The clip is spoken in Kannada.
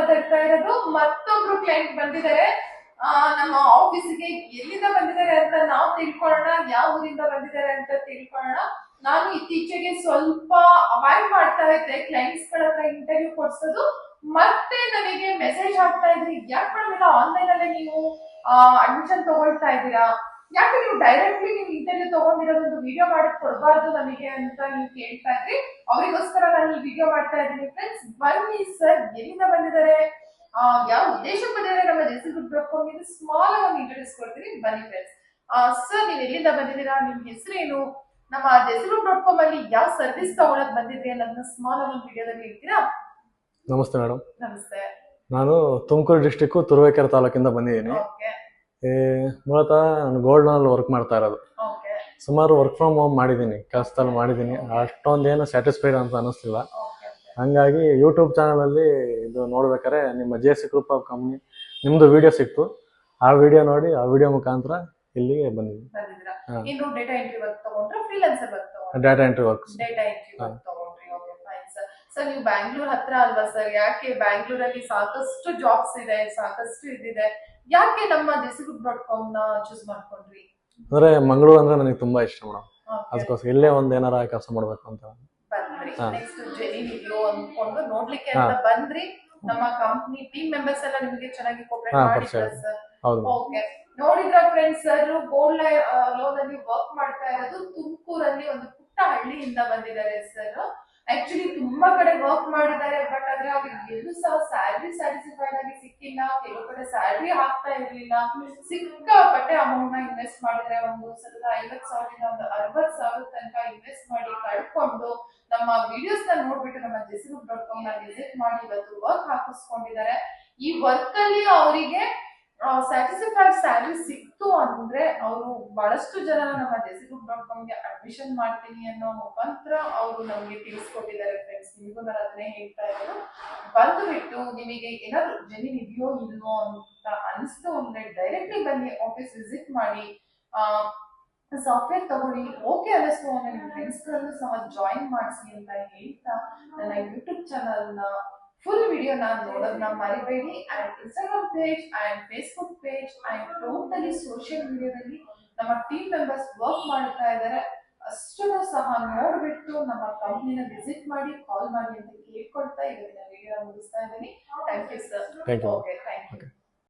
ಮಾತಾಡ್ತಾ ಇರೋದು. ಮತ್ತೊಬ್ರು ಕ್ಲೈಂಟ್ ಬಂದಿದ್ದಾರೆ. ನಮ್ಮ ಆಫೀಸಿಗೆ ಎಲ್ಲಿಂದ ಬಂದಿದ್ದಾರೆ ಅಂತ ನಾವು ತಿಳ್ಕೊಳ್ಳೋಣ, ಯಾವ ಊರಿಂದ ಬಂದಿದ್ದಾರೆ ಅಂತ ತಿಳ್ಕೊಳ್ಳೋಣ. ನಾನು ಇತ್ತೀಚೆಗೆ ಸ್ವಲ್ಪ ಅವಾಯ್ಡ್ ಮಾಡ್ತಾ ಇದ್ದೆ. ಕ್ಲೈಂಟ್ಸ್ಗಳ ಇಂಟರ್ವ್ಯೂ ಕೊಡ್ಸೋದು. ಮತ್ತೆ ನನಗೆ ಮೆಸೇಜ್ ಆಗ್ತಾ ಇದ್ರಿ. ಯಾಕೆ ಮೇಡಮ್ ಆನ್ಲೈನ್ ಅಲ್ಲೇ ನೀವು ಅಡ್ಮಿಷನ್ ತಗೊಳ್ತಾ ಇದ್ದೀರಾ? ಯಾಕೆ ನೀವು ಡೈರೆಕ್ಟ್ಲಿ ನೀವು ಇಂಟರ್ವ್ಯೂ ತಗೊಂಡಿರೋದೊಂದು ವಿಡಿಯೋ ಮಾಡಿ ಕೊಡಬಾರ್ದು ನಮಗೆ ಅಂತ ನೀವು ಕೇಳ್ತಾ ಇದ್ರಿ? ಅವರಿಗೋಸ್ಕರ ನಾನು ಈ ವಿಡಿಯೋ ಮಾಡ್ತಾ ಇದ್ದೀನಿ ಫ್ರೆಂಡ್ಸ್ ಬನ್ನಿ ಸರ್ ಎಲ್ಲಿಂದ ಬಂದಿದ್ದಾರೆ? ಯಾವ ಉದ್ದೇಶಕ್ಕೆ ಬಂದಿದ್ದಾರೆ? ನಮ್ಮ ಹೆಸರು ಇದು ಸ್ಮಾಲ್ ಆಗಿ ಒಂದು ಇಂಟ್ರೊಡ್ಯೂಸ್ ಕೊಡ್ತೀನಿ. ಬನ್ನಿ ಫ್ರೆಂಡ್ಸ್ ಸರ್ ನೀವು ಎಲ್ಲಿಂದ ಬಂದಿದ್ದೀರಾ? ನಿಮ್ ಹೆಸರೇನು? ನಮ್ಮ ಹೆಸರು ಡಾಟ್ ಕಾಮ್ ಅಲ್ಲಿ ಯಾವ ಸರ್ವಿಸ್ ತಗೊಳಕ್ ಬಂದಿದ್ರಿ ಅನ್ನೋದನ್ನ ಸ್ಮಾಲ್ ಆಗಿ ಒಂದು ವಿಡಿಯೋದಲ್ಲಿ ಹೇಳ್ತೀರಾ? ನಮಸ್ತೆ ಮೇಡಮ್ ನಮಸ್ತೆ. ನಾನು ತುಮಕೂರು ಡಿಸ್ಟಿಕ್ ತುರುವೇಕೆರೆ ತಾಲೂಕಿಂದ ಬಂದಿದ್ದೀನಿ. ಮೂಲತಃ ನಾನು ಗೋಲ್ಡ್ ಲೋನಲ್ಲಿ ವರ್ಕ್ ಮಾಡ್ತಾ ಇರೋದು. ಸುಮಾರು ವರ್ಕ್ ಫ್ರಮ್ ಹೋಮ್ ಮಾಡಿದ್ದೀನಿ ಕೆಲಸದಲ್ಲಿ ಮಾಡಿದ್ದೀನಿ. ಅಷ್ಟೊಂದು ಏನು ಸ್ಯಾಟಿಸ್ಫೈಡ್ ಅಂತ ಅನ್ನಿಸ್ತಿಲ್ಲ ಹಂಗಾಗಿ ಯೂಟ್ಯೂಬ್ ಚಾನಲಲ್ಲಿ ಇದು ನೋಡ್ಬೇಕಾದ್ರೆ ನಿಮ್ಮ J C group of company ನಿಮ್ಮದು ವಿಡಿಯೋ ಸಿಕ್ತು. ಆ ವಿಡಿಯೋ ನೋಡಿ ಆ ವಿಡಿಯೋ ಮುಖಾಂತರ ಇಲ್ಲಿಗೆ ಬಂದಿದ್ದೀನಿ. ಬಂದಿದ್ದೀರಾ? Entry work data entry work sir ನೀವು ಬ್ಯಾಂಗ್ಳೂರ್ ಹತ್ರ ಅಲ್ವಾ ಸರ್? ಯಾಕೆ ಬ್ಯಾಂಗ್ಳೂರಲ್ಲಿ ಸಾಕಷ್ಟು ಜಾಬ್ಸ್ ಇದೆ ಸಾಕಷ್ಟು ಇದಿದೆ. ಯಾಕೆ ನಮ್ಮ ದೇಶಕ್ಕೆ ಡಾಟ್ ಕಾಮ್ನ ಚೂಸ್ ಮಾಡ್ಕೊಂಡ್ರಿ? ಅಂದ್ರೆ ಮಂಗಳೂರು ಅಂದ್ರೆ ನನಗೆ ತುಂಬಾ ಇಷ್ಟ ಮೇಡಮ್. ಅದಕ್ಕೋಸ್ಕರ ಇಲ್ಲೇ ಒಂದ್ ಏನಾರ ಕೆಲಸ ಮಾಡ್ಬೇಕು ಅಂತ. ಬಂದ್ರಿ. ನೆಕ್ಸ್ಟ್ ಜೆನಿ ವಿಡಿಯೋ ಅನ್ಕೊಂಡು ನೋಡ್ಲಿಕ್ಕೆ ಅಂತ ಬಂದ್ರಿ. ನಮ್ಮ ಕಂಪನಿ ಟೀಮ್ ಮೆಂಬರ್ಸ್ ಎಲ್ಲ ನಿಮಗೆ ಚೆನ್ನಾಗಿ ಕೋಪರೇಟ್ ಮಾಡಿದ್ದಾರೆ ಸರ್? ಓಕೆ ನೋಡಿದ್ರ ಫ್ರೆಂಡ್ಸ್ ಸರ್ ಗೋಲ್ಡ್ ಲೋನ್ ಅಲ್ಲಿ ವರ್ಕ್ ಮಾಡ್ತಾ ಇರೋದು ತುಮಕೂರಲ್ಲಿ ಒಂದು ಪುಟ್ಟ ಹಳ್ಳಿಯಿಂದ ಬಂದಿದ್ದಾರೆ ಸರ್. ಆಕ್ಚುಲಿ ತುಂಬಾ ಕಡೆ ವರ್ಕ್ ಮಾಡಿದ್ದಾರೆ ಬಟ್ ಆದ್ರೆ ಅವ್ರಿಗೆ ಎಲ್ಲೂ ಸಹ ಸ್ಯಾಲ್ರಿ ಸ್ಯಾಟಿಸ್ಫೈಡ್ ಆಗಿ ಸಿಕ್ಕಿಲ್ಲ. ಕೆಲವು ಕಡೆ ಸ್ಯಾಲ್ರಿ ಹಾಕ್ತಾ ಇರ್ಲಿಲ್ಲ. ಸಿಕ್ಕಾಪಟ್ಟೆ ಅಮೌಂಟ್ನ ಇನ್ವೆಸ್ಟ್ ಮಾಡಿದ್ರೆ ಒಂದು ಸಲ ಐವತ್ ಸಾವಿರದಿಂದ ಒಂದು ಅರವತ್ ಸಾವಿರ ತನಕ ಇನ್ವೆಸ್ಟ್ ಮಾಡಿ ಕಳ್ಕೊಂಡು ನಮ್ಮ ವಿಡಿಯೋಸ್ನ ನೋಡ್ಬಿಟ್ಟು ನಮ್ಮ ಜೆಸಿಬುಕ್ ಡಾಟ್ ಕಾಮ್ನ ವಿಸಿಟ್ ಮಾಡಿ ಇವತ್ತು ವರ್ಕ್ ಹಾಕಿಸ್ಕೊಂಡಿದ್ದಾರೆ. ಈ ವರ್ಕ್ ಅಲ್ಲಿ ಅವರಿಗೆ ಸ್ಯಾಟಿಸ್ಫೈಡ್ ಸ್ಯಾಲ್ರಿ ಸಿಕ್ತು ಅಂದ್ರೆ ಅವರು ಬಹಳಷ್ಟು ಜನ ನಮ್ಮ ಜೆಸಿ ಗ್ರೂಪ್ ಡಾಟ್ ಕಾಮ್ಗೆ ಅಡ್ಮಿಷನ್ ಮಾಡ್ತೀನಿ ಅನ್ನೋ ಮುಖಾಂತರ ಅವರು ನಮಗೆ ತಿಳಿಸ್ಕೊಟ್ಟಿದ್ದಾರೆ ಫ್ರೆಂಡ್ಸ್ ನಿಮಗೂ ನಾನು ಅದನ್ನೇ ಹೇಳ್ತಾ ಇರೋದು. ಬಂದುಬಿಟ್ಟು ನಿಮಗೆ ಏನಾದ್ರು ಜೆನ್ಯೂನ್ ಇದೆಯೋ ಇಲ್ವೋ ಅಂತ ಅನಿಸ್ತು ಅಂದ್ರೆ ಡೈರೆಕ್ಟ್ಲಿ ಬನ್ನಿ ಆಫೀಸ್ ವಿಸಿಟ್ ಮಾಡಿ. ಸಾಫ್ಟ್ವೇರ್ ತಗೊಳ್ಳಿ. ಓಕೆ ಅನ್ನಿಸ್ತು ಅಂದ್ರೆ ನಿಮ್ಮ ಫ್ರೆಂಡ್ಸ್ಗಳನ್ನು ಸಹ ಜಾಯಿನ್ ಮಾಡಿಸಿ ಅಂತ ಹೇಳ್ತಾ ನನ್ನ ಯೂಟ್ಯೂಬ್ ಚಾನಲ್ನ ಫುಲ್ ವಿಡಿಯೋನ ನೋಡೋದನ್ನ ಮರಿಬೇಡಿ. And Instagram page and Facebook page and totally social ಮೀಡಿಯಾದಲ್ಲಿ ನಮ್ಮ ಟೀಮ್ ಮೆಂಬರ್ಸ್ ವರ್ಕ್ ಮಾಡ್ತಾ ಇದ್ದಾರೆ. ಅಷ್ಟನ್ನು ಸಹ ನೋಡ್ಬಿಟ್ಟು ನಮ್ಮ ಕಂಪ್ನಿನ ವಿಸಿಟ್ ಮಾಡಿ ಕಾಲ್ ಮಾಡಿ ಅಂತ ಕೇಳ್ಕೊಳ್ತಾ ಇವತ್ತಿನ ವಿಡಿಯೋ ಮುಗಿಸ್ತಾ ಇದ್ದೀನಿ. Thank you sir okay thank you